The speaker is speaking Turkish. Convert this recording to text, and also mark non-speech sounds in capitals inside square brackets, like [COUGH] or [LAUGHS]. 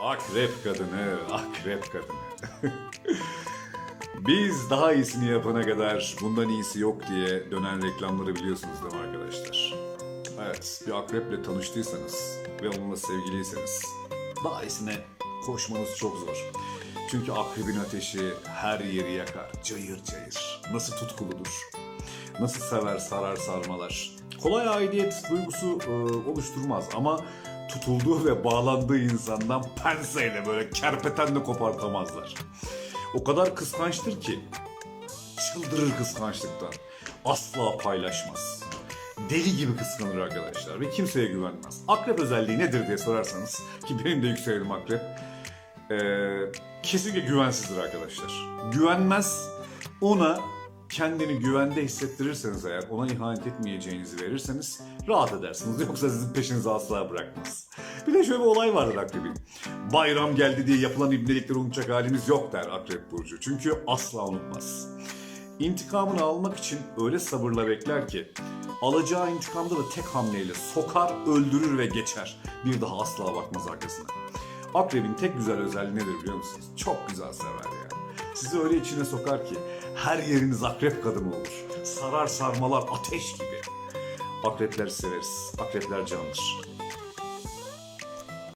Akrep kadını, akrep kadını. [LAUGHS] Biz daha iyisini yapana kadar bundan iyisi yok diye dönen reklamları biliyorsunuz değil mi arkadaşlar? Evet, bir akreple tanıştıysanız ve onunla sevgiliyseniz daha iyisine koşmanız çok zor. Çünkü akrebin ateşi her yeri yakar, cayır cayır. Nasıl tutkuludur, nasıl sever sarar sarmalar. Kolay aidiyet duygusu e, oluşturmaz ama tutulduğu ve bağlandığı insandan penseyle böyle kerpetenle kopartamazlar. O kadar kıskançtır ki çıldırır kıskançlıktan. Asla paylaşmaz. Deli gibi kıskanır arkadaşlar ve kimseye güvenmez. Akrep özelliği nedir diye sorarsanız ki benim de yükselenim akrep. Ee, kesinlikle güvensizdir arkadaşlar. Güvenmez. Ona kendini güvende hissettirirseniz eğer, ona ihanet etmeyeceğinizi verirseniz rahat edersiniz. [LAUGHS] Yoksa sizin peşinizi asla bırakmaz. Bir de şöyle bir olay vardır akrebin. Bayram geldi diye yapılan ibnelikleri unutacak halimiz yok der akrep burcu. Çünkü asla unutmaz. İntikamını almak için öyle sabırla bekler ki alacağı intikamda da tek hamleyle sokar, öldürür ve geçer. Bir daha asla bakmaz arkasına. Akrebin tek güzel özelliği nedir biliyor musunuz? Çok güzel sever ya. Sizi öyle içine sokar ki her yeriniz akrep kadını olur. Sarar sarmalar ateş gibi. Akrepler severiz. Akrepler candır.